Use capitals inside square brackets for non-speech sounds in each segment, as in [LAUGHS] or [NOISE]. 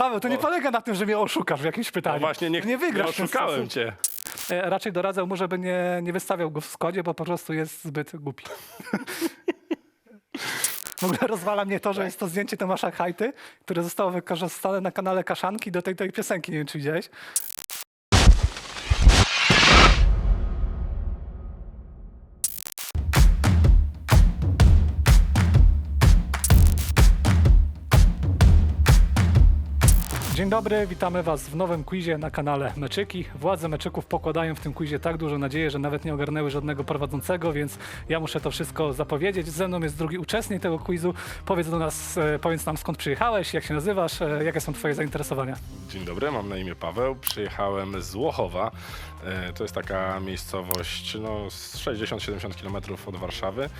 Paweł, to nie polega na tym, że mnie oszukasz w jakimś pytaniu. No właśnie, nie, nie wygrasz. ten oszukałem cię. E, Raczej doradzał mu, żeby nie, nie wystawiał go w składzie, bo po prostu jest zbyt głupi. W ogóle rozwala mnie to, że jest to zdjęcie Tomasza Hajty, które zostało wykorzystane na kanale Kaszanki do tej, tej piosenki. Nie wiem, czy widziałeś. Dzień dobry, witamy Was w nowym quizie na kanale Meczyki. Władze Meczyków pokładają w tym quizie tak dużo nadziei, że nawet nie ogarnęły żadnego prowadzącego, więc ja muszę to wszystko zapowiedzieć. Ze mną jest drugi uczestnik tego quizu. Powiedz do nas, e, powiedz nam skąd przyjechałeś, jak się nazywasz, e, jakie są Twoje zainteresowania. Dzień dobry, mam na imię Paweł. Przyjechałem z Łochowa. E, To jest taka miejscowość no, z 60-70 km od Warszawy.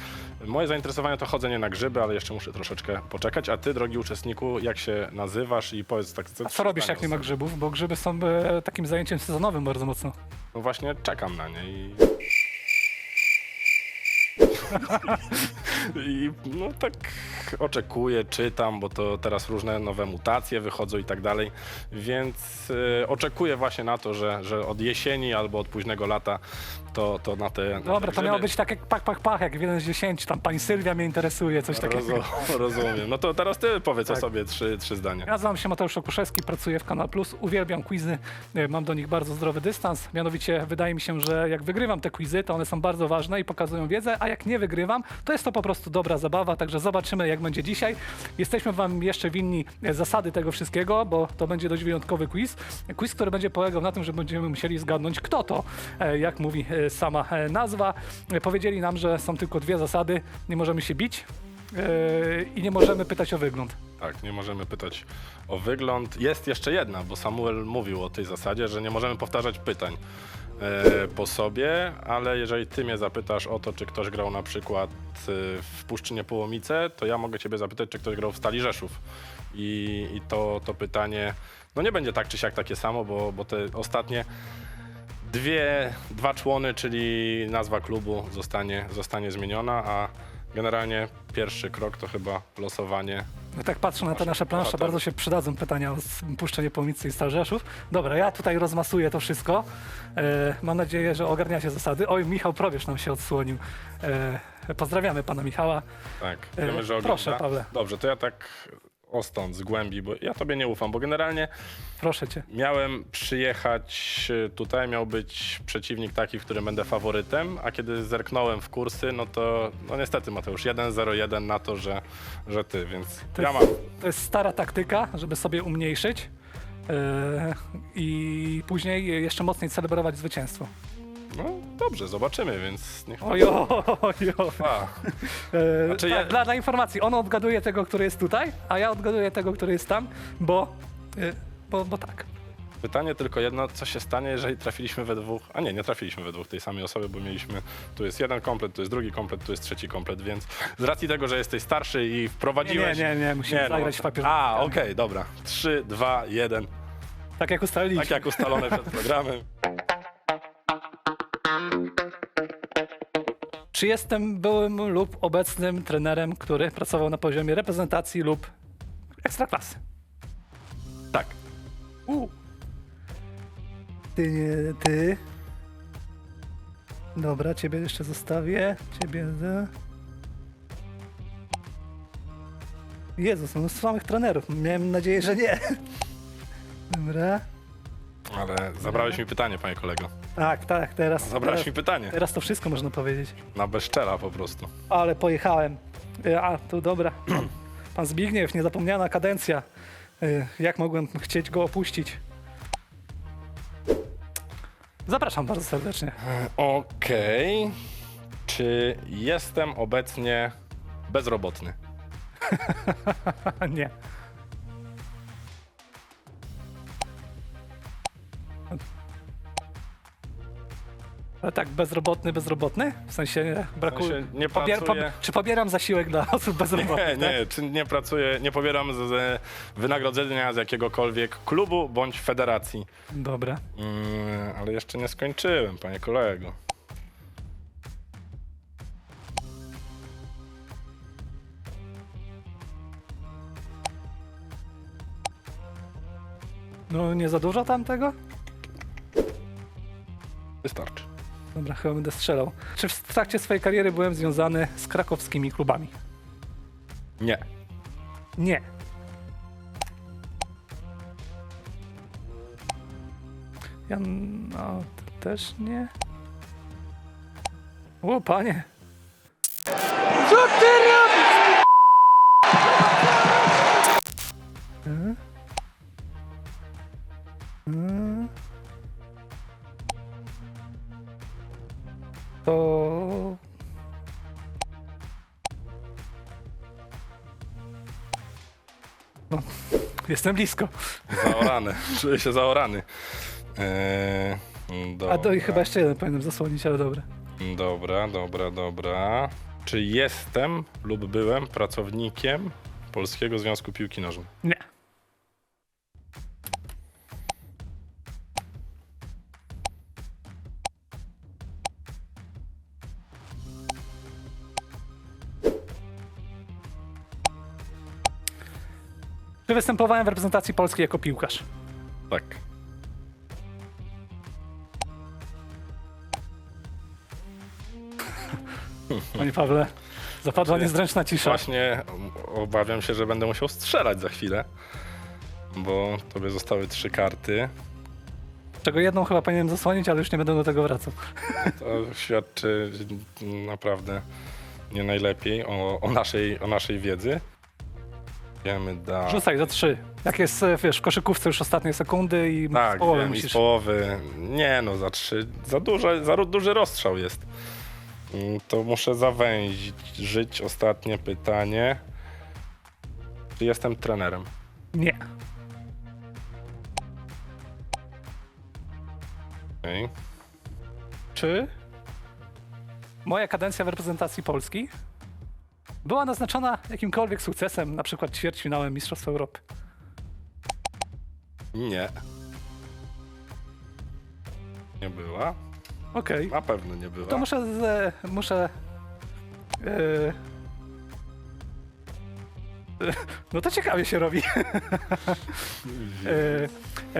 Moje zainteresowania to chodzenie na grzyby, ale jeszcze muszę troszeczkę poczekać. A ty, drogi uczestniku, jak się nazywasz i powiedz tak... A co robisz, jak nie ma grzybów? Bo grzyby są e, takim zajęciem sezonowym bardzo mocno. No właśnie czekam na nie i... I no tak oczekuję, czytam, bo to teraz różne nowe mutacje wychodzą i tak dalej, więc e, oczekuję właśnie na to, że, że od jesieni albo od późnego lata to, to na te na Dobra, te to miało grzyby- być tak jak pach, pach, pach, jak 1 z 10. Tam pani Sylwia mnie interesuje, coś takiego. Rozum, [LAUGHS] rozumiem. No to teraz ty powiedz Tak. o sobie trzy, trzy zdania. Ja nazywam się Mateusz Okuszewski, pracuję w Kanal Plus, uwielbiam quizy, e, mam do nich bardzo zdrowy dystans. Mianowicie wydaje mi się, że jak wygrywam te quizy, to one są bardzo ważne i pokazują wiedzę, a jak nie wygrywam, to jest to po prostu dobra zabawa, także zobaczymy jak będzie dzisiaj. Jesteśmy wam jeszcze winni e, zasady tego wszystkiego, bo to będzie dość wyjątkowy quiz. Quiz, który będzie polegał na tym, że będziemy musieli zgadnąć kto to, e, jak mówi sama e, nazwa. Powiedzieli nam, że są tylko dwie zasady, nie możemy się bić e, i nie możemy pytać o wygląd. Tak, nie możemy pytać o wygląd. Jest jeszcze jedna, bo Samuel mówił o tej zasadzie, że nie możemy powtarzać pytań e, po sobie, ale jeżeli ty mnie zapytasz o to, czy ktoś grał na przykład e, w Puszczynie Połomice, to ja mogę ciebie zapytać, czy ktoś grał w Stali Rzeszów. I, i to, to pytanie, no nie będzie tak czy siak takie samo, bo, bo te ostatnie dwie, dwa człony, czyli nazwa klubu zostanie, zostanie zmieniona, a generalnie pierwszy krok to chyba losowanie No tak patrzę na te nasze plansze, bohaterów. bardzo się przydadzą pytania o puszczenie Pomicy i Starzeszów. Dobra, ja tutaj rozmasuję to wszystko. E, mam nadzieję, że ogarniacie zasady. Oj, Michał Probierz nam się odsłonił. E, pozdrawiamy pana Michała. Tak, E, wiemy, że proszę, ogląda. Pawle. Dobrze, to ja tak o stąd, z głębi, bo ja tobie nie ufam, bo generalnie Proszę cię. miałem przyjechać e, tutaj, miał być przeciwnik taki, w którym będę faworytem, a kiedy zerknąłem w kursy, no to no niestety Mateusz, 1-0-1 na to, że, że ty, więc To ja jest- mam. To jest stara taktyka, żeby sobie umniejszyć e, i później jeszcze mocniej celebrować zwycięstwo. No dobrze, zobaczymy, więc niech Ojo, ojo. A, E, Znaczy tak, ja- dla, dla informacji, on odgaduje tego, który jest tutaj, a ja odgaduję tego, który jest tam, bo, e, bo, bo tak. Pytanie tylko jedno, co się stanie, jeżeli trafiliśmy we dwóch, a nie, nie trafiliśmy we dwóch tej samej osoby, bo mieliśmy, tu jest jeden komplet, tu jest drugi komplet, tu jest trzeci komplet, więc z racji tego, że jesteś starszy i wprowadziłeś... Nie, nie, nie, musimy zagrać w papier. A, okej, dobra. Trzy, dwa, jeden. Tak jak ustaliliśmy. Tak jak ustalone przed programem. Czy jestem byłym lub obecnym trenerem, który pracował na poziomie reprezentacji lub ekstraklasy? Tak. U. Ty, nie, ty. Dobra, ciebie jeszcze zostawię. Ciebie. za- Jezus, no z samych trenerów. Miałem nadzieję, że nie. [LAUGHS] Dobra. Ale zabrałeś mi pytanie, panie kolego. Tak, tak, teraz. Zabrałeś teraz, mi pytanie. teraz to wszystko można powiedzieć. Na bezczela po prostu. Ale pojechałem. E, A, tu dobra. Pan, [CLEARS THROAT] pan Zbigniew, niezapomniana kadencja. E, Jak mogłem chcieć go opuścić? Zapraszam bardzo serdecznie. Okej. Czy jestem obecnie bezrobotny? [LAUGHS] Nie. Ale tak, bezrobotny, bezrobotny? W sensie brakuje. sensie nie pobier- pracuję- czy pobieram zasiłek dla [LAUGHS] osób bezrobotnych? Nie, tak? nie, czy nie pracuję, nie pobieram z, z wynagrodzenia z jakiegokolwiek klubu bądź federacji. Dobra. Mm, ale jeszcze nie skończyłem, panie kolego. No nie za dużo tam tego? Dobra, chyba będę strzelał. Czy w trakcie swojej kariery byłem związany z krakowskimi klubami? Nie. Nie. Ja, no, to też nie. O, panie. Co ty robisz? Hmm? Hmm? Jestem blisko. Zaorany. [LAUGHS] Czuję się zaorany. Dobra. A to i chyba jeszcze jeden powinienem zasłonić, ale dobra. Dobra, dobra, dobra. Czy jestem lub byłem pracownikiem Polskiego Związku Piłki Nożnej? Nie. Czy występowałem w reprezentacji polskiej jako piłkarz? Tak. Panie Pawle, zapadła Nie. niezręczna cisza. Właśnie obawiam się, że będę musiał strzelać za chwilę, bo tobie zostały trzy karty. Czego jedną chyba powinienem zasłonić, ale już nie będę do tego wracał. To świadczy naprawdę nie najlepiej o, o, naszej, o naszej wiedzy. Wiemy da. Rzucaj za trzy. Jak jest, e, wiesz, w koszykówce już ostatnie sekundy i z Tak, połowy wiem, i z musisz... połowy. Nie no, za trzy. Za, duże, za ru- duży rozstrzał jest. Mm, To muszę zawęzić ostatnie pytanie. Czy jestem trenerem? Nie. Okej. Czy moja kadencja w reprezentacji Polski była naznaczona jakimkolwiek sukcesem, na przykład ćwierćfinałem Mistrzostw Europy? Nie. Nie była? Okej. Na pewno nie była. To muszę. Z, muszę. e, no to ciekawie się robi. [LAUGHS] E,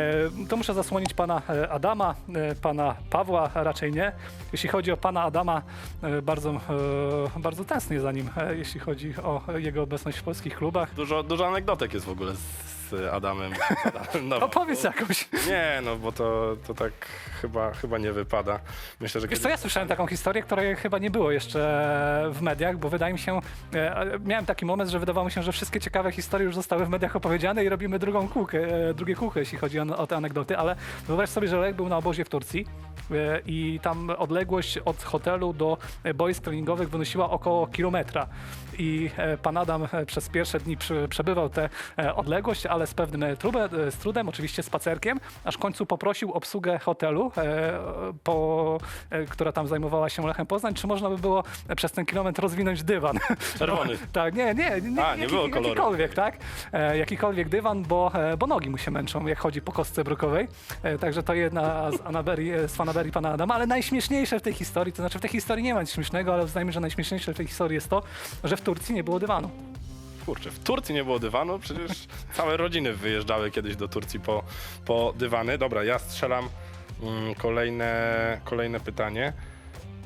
e, to muszę zasłonić pana e, Adama, e, pana Pawła raczej nie. Jeśli chodzi o pana Adama, e, bardzo, e, bardzo tęsknię za nim, e, jeśli chodzi o jego obecność w polskich klubach. Dużo, dużo anegdotek jest w ogóle z, z Adamem. [LAUGHS] Nowotną. Opowiedz jakąś. Nie, no bo to, to tak chyba, chyba nie wypada. Myślę, że Wiesz co, ja słyszałem taką historię, której chyba nie było jeszcze w mediach, bo wydaje mi się, e, miałem taki moment, że wydawało mi się, że wszystkie ciekawe historie już zostały w mediach opowiedziane i robimy drugą kółkę, e, drugie kółko, jeśli chodzi o, o te anegdoty, ale wyobraź sobie, że Lech był na obozie w Turcji e, i tam odległość od hotelu do boisk treningowych wynosiła około kilometra. I pan Adam przez pierwsze dni przy, przebywał tę odległość, ale z pewnym e, trubem, e, z trudem, oczywiście spacerkiem, aż w końcu poprosił obsługę hotelu, e, po, która tam zajmowała się Lechem Poznań, czy można by było przez ten kilometr rozwinąć dywan. [LAUGHS] Czerwony. [LAUGHS] tak, nie, nie, nie, A, nie było koloru. jakikolwiek, tak? Jakikolwiek dywan, bo, bo nogi mu się męczą, jak chodzi po kostce brukowej. Także to jedna z, Anaberii, e, z fanaberii pana Adama, ale najśmieszniejsze w tej historii, to znaczy w tej historii nie ma nic śmiesznego, ale uznajmy, że najśmieszniejsze w tej historii jest to, że w Turcji nie było dywanu. Kurczę, w Turcji nie było dywanu, przecież [LAUGHS] całe rodziny wyjeżdżały kiedyś do Turcji po, po dywany. Dobra, ja strzelam mm, kolejne, kolejne pytanie.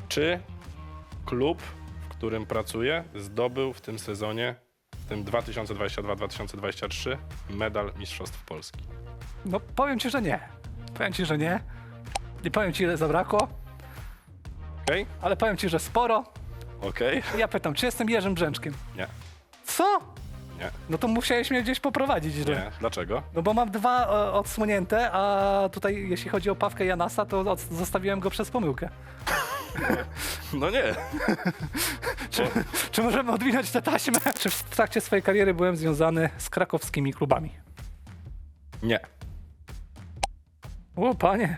Czy klub, w którym pracuję, zdobył w tym sezonie, w tym 2022-2023, medal Mistrzostw Polski? No powiem ci, że nie. Powiem ci, że nie. Nie powiem ci, ile zabrakło, Okej? ale powiem ci, że sporo. Okej? Ja pytam, czy jestem Jerzym Brzęczkiem? Nie. Co? Nie. No to musiałeś mnie gdzieś poprowadzić źle. Nie. Dlaczego? No bo mam dwa e, odsłonięte, a tutaj jeśli chodzi o Pawkę Janasa, to od, zostawiłem go przez pomyłkę. [LAUGHS] No nie. [LAUGHS] Czy, czy możemy odwinąć tę taśmę? Czy w trakcie swojej kariery byłem związany z krakowskimi klubami? Nie. O, panie.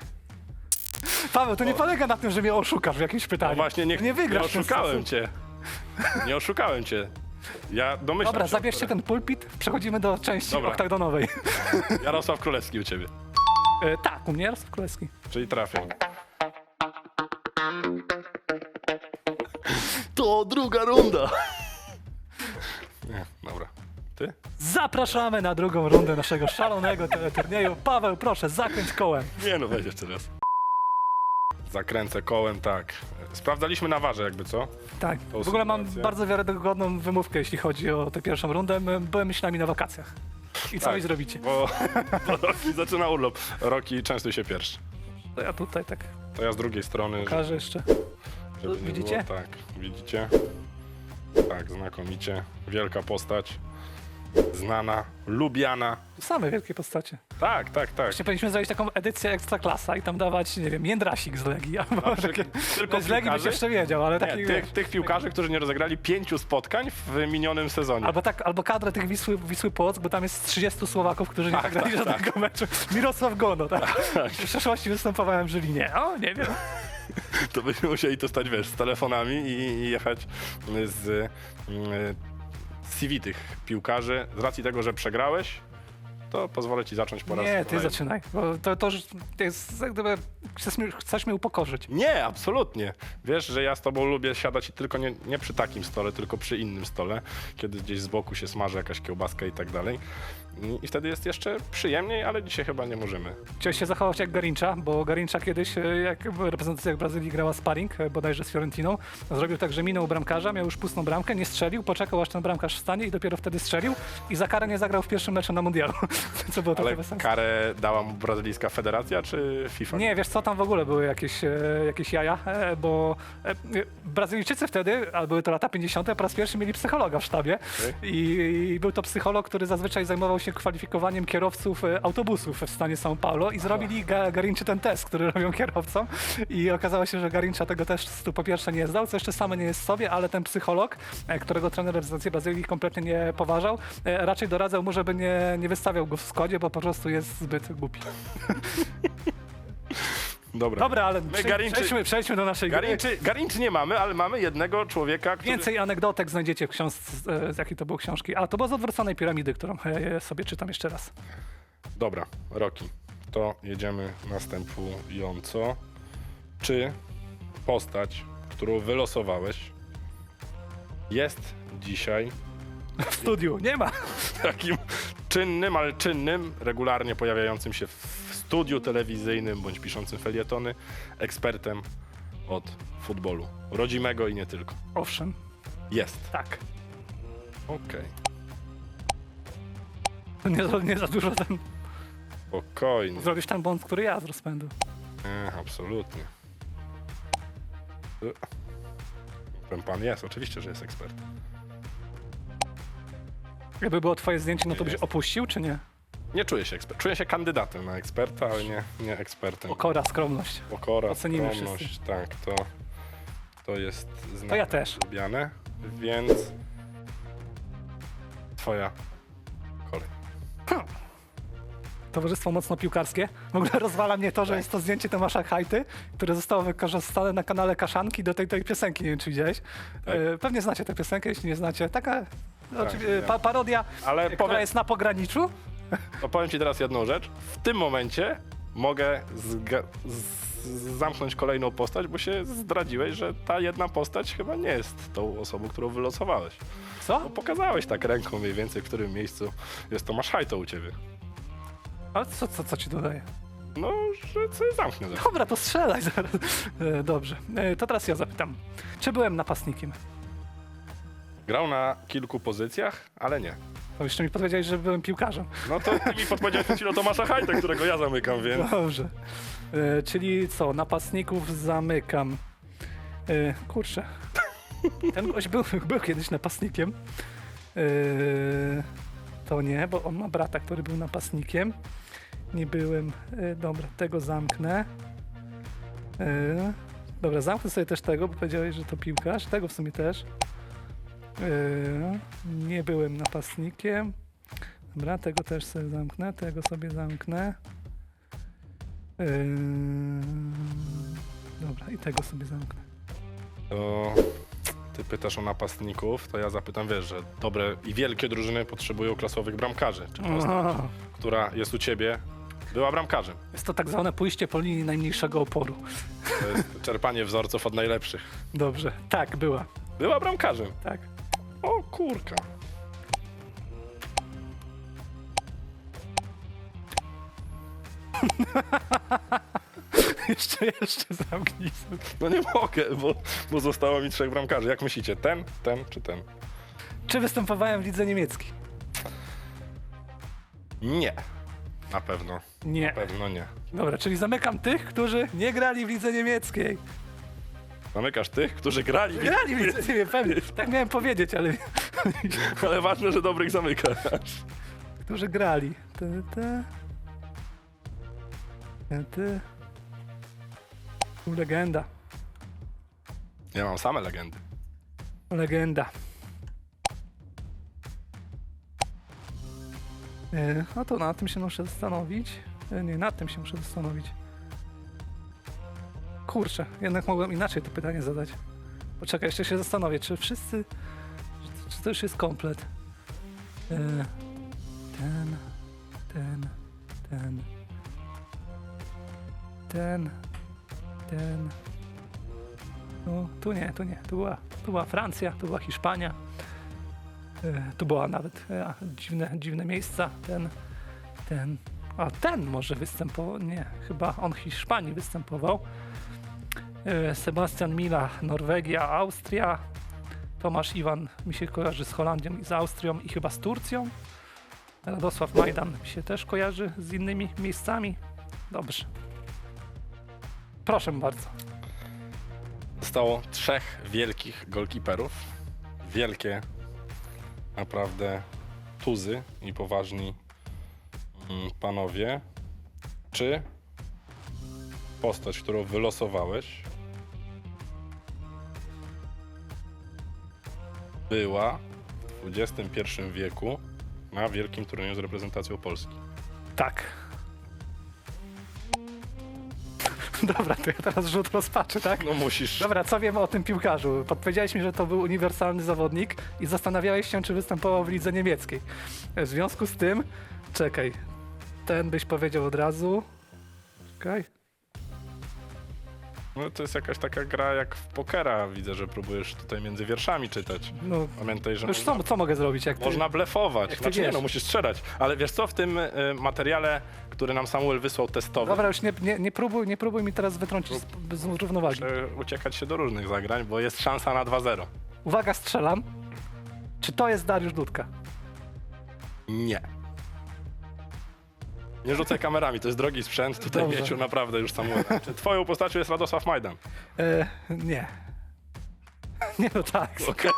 Paweł, to nie polega na tym, że mnie oszukasz w jakimś pytaniu. No właśnie nie, nie wygrasz. ten oszukałem cię. Nie oszukałem cię. Ja domyślam Dobra, się, zabierzcie które- ten pulpit, przechodzimy do części Dobra. oktagonowej. [LAUGHS] Jarosław Królewski u ciebie. E, tak, u mnie Jarosław Królewski. Czyli trafię. To druga runda. Nie, dobra. Ty? Zapraszamy na drugą rundę naszego szalonego teleturnieju. Paweł, proszę, zakręć kołem. Nie no, weź jeszcze raz. Zakręcę kołem, tak. Sprawdzaliśmy na warze jakby, co? Tak, Tą w ogóle mam sytuację. bardzo wiarygodną wymówkę, jeśli chodzi o tę pierwszą rundę. My Byłem myślami na wakacjach. I co Tak. mi zrobicie? Bo, [LAUGHS] bo Roki zaczyna urlop. Roki częstuj się pierwszy. To ja tutaj tak To ja z drugiej strony, pokażę jeszcze. żeby nie Widzicie? Było, tak, widzicie? Tak, znakomicie. Wielka postać. Znana, lubiana. Same wielkie postacie. Tak, tak, tak. Właśnie powinniśmy zrobić taką edycję Ekstraklasa i tam dawać, nie wiem, Jędrasik z Legii. Albo takie, tylko z Legii byś jeszcze wiedział, ale Nie, tych, tych piłkarzy, którzy nie rozegrali pięciu spotkań w minionym sezonie. Albo tak, albo kadrę tych Wisły, Wisły Płock, bo tam jest 30 Słowaków, którzy nie Tak, zagrali tak, żadnego meczu. Mirosław Gono, tak? W przeszłości występowałem w Żylinie. O, nie wiem. To byśmy musieli to stać, wiesz, z telefonami i, i jechać z CV tych piłkarzy. Z racji tego, że przegrałeś, to pozwolę ci zacząć po raz Nie, ty kolejny. zaczynaj, bo to, to jest, jak gdyby, chcesz, mnie- chcesz mnie upokorzyć. Nie, absolutnie. Wiesz, że ja z tobą lubię siadać i tylko nie, nie przy takim stole, tylko przy innym stole, kiedy gdzieś z boku się smaży jakaś kiełbaska i tak dalej. I- wtedy jest jeszcze przyjemniej, ale dzisiaj chyba nie możemy. Chciałeś się zachować jak Garincha, bo Garincha kiedyś, e, jak reprezentacja Brazylii grała sparring, e, bodajże z Fiorentiną, zrobił tak, że minął bramkarza, miał już pustą bramkę, nie strzelił, poczekał aż ten bramkarz wstanie i dopiero wtedy strzelił i za karę nie zagrał w pierwszym meczu na mundialu. [LAUGHS] Co było trochę Ale bez sensu. karę dała mu brazylijska federacja czy FIFA? Nie, wiesz co, tam w ogóle były jakieś, e, jakieś jaja, e, bo e, e, Brazylijczycy wtedy, ale były to lata 50., po raz pierwszy mieli psychologa w sztabie Okej. I, i był to psycholog, który zazwyczaj zajmował się kwalifikowaniem kierowców e, autobusów w stanie São Paulo i zrobili ga, Garinczy ten test, który [LAUGHS] robią kierowcom i okazało się, że Garincha tego testu po pierwsze nie zdał, co jeszcze same nie jest sobie, ale ten psycholog, e, którego trener reprezentacji Brazylii kompletnie nie poważał, e, raczej doradzał mu, żeby nie, nie wystawiał go w składzie, bo po prostu jest zbyt głupi. [LAUGHS] Dobra. Dobra, ale My prze, Garinczy- przejdźmy, przejdźmy do naszej gry. Garinczy, Garinczy nie mamy, ale mamy jednego człowieka, który... Więcej anegdotek znajdziecie w książce, e, z jakiej to były książki. A, to było z odwróconej piramidy, którą e, sobie czytam jeszcze raz. Dobra, Roki, to jedziemy następująco. Czy postać, którą wylosowałeś, jest dzisiaj W studiu nie ma. [LAUGHS] takim czynnym, ale czynnym, regularnie pojawiającym się w studiu telewizyjnym bądź piszącym felietony, ekspertem od futbolu, rodzimego i nie tylko? Owszem, Jest. tak. Okej. To nie, za- nie za dużo ten. Spokojnie. Zrobisz ten błąd, który ja z rozpędu. Nie, absolutnie. Y. Ten pan jest, oczywiście, że jest ekspert. Jakby było twoje zdjęcie, no to byś jest. opuścił, czy nie? Nie czuję się ekspert. Czuję się kandydatem na eksperta, ale nie, nie ekspertem. Okora, skromność. Pokora, Ocenimy skromność, tak, to, to jest znane, To ja też. lubiane, więc twoja kolej. Towarzystwo mocno piłkarskie. W ogóle [LAUGHS] rozwala mnie to, że jest to zdjęcie Tomasza Hajty, które zostało wykorzystane na kanale Kaszanki do tej, tej piosenki. Nie wiem, czy widziałeś. Tak. E, Pewnie znacie tę piosenkę, jeśli nie znacie. Taka wiem. pa, parodia, Ale która powiem- jest na pograniczu. To powiem ci teraz jedną rzecz. W tym momencie mogę zga- z- zamknąć kolejną postać, bo się zdradziłeś, że ta jedna postać chyba nie jest tą osobą, którą wylosowałeś. Co? Bo pokazałeś tak ręką mniej więcej, w którym miejscu jest Tomasz Hajto u ciebie. Ale co, co, co ci dodaje? No, że sobie zamknę. zaraz. Dobra, to strzelaj zaraz. E, Dobrze, E, to teraz ja zapytam. Czy byłem napastnikiem? Grał na kilku pozycjach, ale nie. To jeszcze mi podpowiedziałeś, że byłem piłkarzem. No to ty mi podpowiedziałeś przed chwilą Tomasza Hajta, którego ja zamykam, więc... Dobrze. E, czyli co, napastników zamykam. E, kurczę. Ten gość był, był kiedyś napastnikiem. E, to nie, bo on ma brata, który był napastnikiem. Nie byłem. E, dobra, tego zamknę. E, dobra, zamknę sobie też tego, bo powiedziałeś, że to piłkarz. Tego w sumie też. E, nie byłem napastnikiem. Dobra, tego też sobie zamknę, tego sobie zamknę. Yy, dobra, i tego sobie zamknę. To ty pytasz o napastników, to ja zapytam, wiesz, że dobre i wielkie drużyny potrzebują klasowych bramkarzy. Czy Aha. która jest u ciebie, była bramkarzem. Jest to tak zwane pójście po linii najmniejszego oporu. To jest czerpanie wzorców od najlepszych. Dobrze, tak, była, Była bramkarzem. tak. O kurka. [LAUGHS] jeszcze, jeszcze zamknij. No nie mogę, bo, bo zostało mi trzech bramkarzy. Jak myślicie, ten, ten czy ten? Czy występowałem w lidze niemieckiej? Nie. Na pewno. Nie. Na pewno nie. Dobra, czyli zamykam tych, którzy nie grali w lidze niemieckiej. Zamykasz tych, którzy grali, Grali w niemieckiej, pewnie. Tak miałem powiedzieć, ale [LAUGHS] ale ważne, że dobrych zamykasz. którzy grali. Te. Te, te. Tu Legenda. Ja mam same legendy. Legenda. E, No to na tym się muszę zastanowić. E, Nie, nad tym się muszę zastanowić. Kurczę, jednak mogłem inaczej to pytanie zadać. Poczekaj, jeszcze się zastanowię, czy wszyscy. Czy, to już jest komplet? E, Ten, ten, ten. Ten, ten. No, tu nie, tu nie. Tu była, tu była Francja, tu była Hiszpania. E, tu była nawet e, dziwne, dziwne miejsca. Ten, ten. A ten może występował. Nie, chyba on Hiszpanii występował. E, Sebastian Mila, Norwegia, Austria. Tomasz Iwan mi się kojarzy z Holandią i z Austrią i chyba z Turcją. Radosław Majdan mi się też kojarzy z innymi miejscami. Dobrze. Proszę bardzo. Zostało trzech wielkich golkiperów. Wielkie, naprawdę tuzy i poważni mm, panowie. Czy postać, którą wylosowałeś, była w XXI wieku na wielkim turnieju z reprezentacją Polski? Tak. [LAUGHS] Dobra, to ja teraz rzut rozpaczy, tak? No musisz. Dobra, co wiemy o tym piłkarzu? Podpowiedziałeś mi, że to był uniwersalny zawodnik i zastanawiałeś się, czy występował w lidze niemieckiej. W związku z tym, czekaj, ten byś powiedział od razu. Czekaj. No to jest jakaś taka gra jak w pokera. Widzę, że próbujesz tutaj między wierszami czytać. No, Pamiętaj, że już można, co, co mogę zrobić, jak ty... można blefować. jak ty Znaczy nie, wiesz. no musisz strzelać. Ale wiesz co, w tym y, materiale, który nam Samuel wysłał testowy, Dobra, już nie, nie, nie, próbuj, nie próbuj mi teraz wytrącić z, z równowagi. muszę uciekać się do różnych zagrań, bo jest szansa na 2-0. Uwaga, strzelam. Czy to jest Dariusz Dudka? Nie. Nie rzucaj kamerami, to jest drogi sprzęt. Tutaj Dobrze. Mieciu naprawdę już Samuel. Czy twoją postacią jest Radosław Majdan? E, nie. Nie, no tak. [LAUGHS] Okej.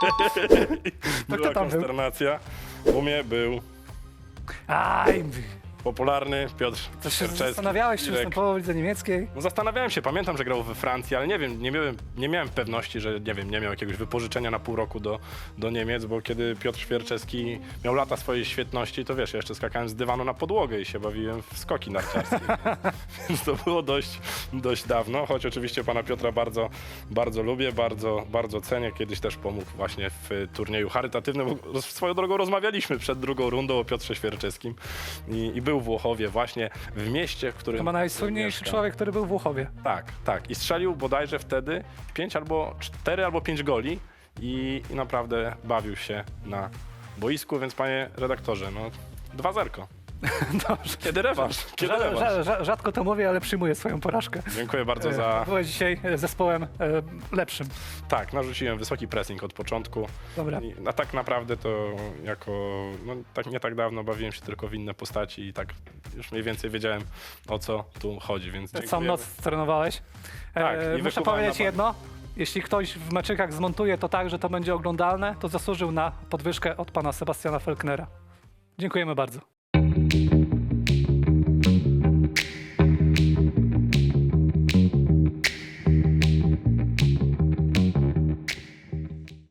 Była tam był? konsternacja. U mnie był Aj, popularny Piotr to się zastanawiałeś, czy Irek. występował w lidze niemieckiej? No zastanawiałem się, pamiętam, że grał we Francji, ale nie wiem, nie miałem, nie miałem pewności, że nie wiem, nie miał jakiegoś wypożyczenia na pół roku do, do Niemiec, bo kiedy Piotr Świerczewski miał lata swojej świetności, to wiesz, ja jeszcze skakałem z dywanu na podłogę i się bawiłem w skoki narciarskie. [LAUGHS] Więc to było dość, dość dawno, choć oczywiście pana Piotra bardzo, bardzo lubię, bardzo, bardzo cenię. Kiedyś też pomógł właśnie w turnieju charytatywnym. Roz- Swoją drogą rozmawialiśmy przed drugą rundą o Piotrze Świerczewskim i, i był w Włochowie właśnie w mieście, w którym ma najsłynniejszy mieszka. człowiek, który był w Włochowie. Tak, tak. I strzelił bodajże wtedy 5 albo 4 albo 5 goli i, i naprawdę bawił się na boisku, więc panie redaktorze, no 2-0. [LAUGHS] Dobrze. Kiedy rewanż? Kiedy Rza- rewanż? rza- rza- rzadko to mówię, ale przyjmuję swoją porażkę. Dziękuję bardzo E, za... Byłeś dzisiaj e, zespołem e, lepszym. Tak, narzuciłem wysoki pressing od początku. Dobra. I, a tak naprawdę to jako, no tak nie tak dawno bawiłem się tylko w inne postaci i tak już mniej więcej wiedziałem o co tu chodzi, więc Całą dziękuję. noc trenowałeś. Tak, i muszę wykuwałem powiedzieć na jedno. Jeśli ktoś w meczykach zmontuje to tak, że to będzie oglądalne, to zasłużył na podwyżkę od pana Sebastiana Felknera. Dziękujemy bardzo.